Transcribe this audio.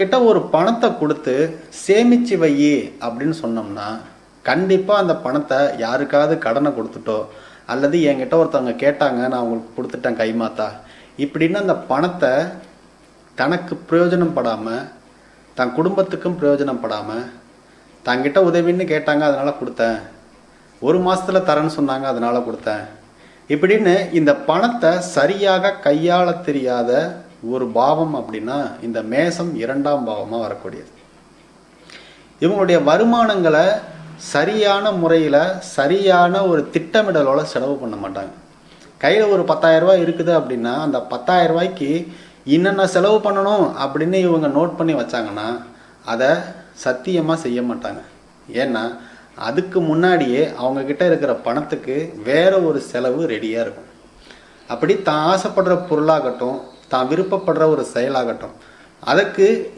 கிட்ட ஒரு பணத்தை கொடுத்து சேமிச்சு வை அப்படின்னு சொன்னோம்னா கண்டிப்பாக அந்த பணத்தை யாருக்காவது கடனை கொடுத்துட்டோ அல்லது என்கிட்ட ஒருத்தவங்க கேட்டாங்க நான் அவங்களுக்கு கொடுத்துட்டேன் கைமாத்தா இப்படின்னு அந்த பணத்தை தனக்கு பிரயோஜனம் படாமல் தன் குடும்பத்துக்கும் பிரயோஜனம் படாமல் தங்கிட்ட உதவின்னு கேட்டாங்க அதனால் கொடுத்தேன். ஒரு மாதத்தில் தரேன்னு சொன்னாங்க அதனால் கொடுத்தேன். இப்படின்னு இந்த பணத்தை சரியாக கையாள தெரியாத ஒரு பாவம் அப்படின்னா இந்த மேசம் இரண்டாம் பாவமாக வரக்கூடியது. இவங்களுடைய வருமானங்களை சரியான முறையில் சரியான ஒரு திட்டமிடலோட செலவு பண்ண மாட்டாங்க. கையில் ஒரு பத்தாயிரரூபா இருக்குது அப்படின்னா அந்த 10000 ரூபாய்க்கு என்னென்ன செலவு பண்ணணும் அப்படின்னு இவங்க நோட் பண்ணி வச்சாங்கன்னா அதை சத்தியமாக செய்ய மாட்டாங்க. ஏன்னா அதுக்கு முன்னாடியே அவங்கக்கிட்ட இருக்கிற பணத்துக்கு வேற ஒரு செலவு ரெடியாக இருக்கும். அப்படி தான் ஆசைப்படுற பொருளாகட்டும் தான் விருப்பப்படுற ஒரு செயலாகட்டும். அதுக்கு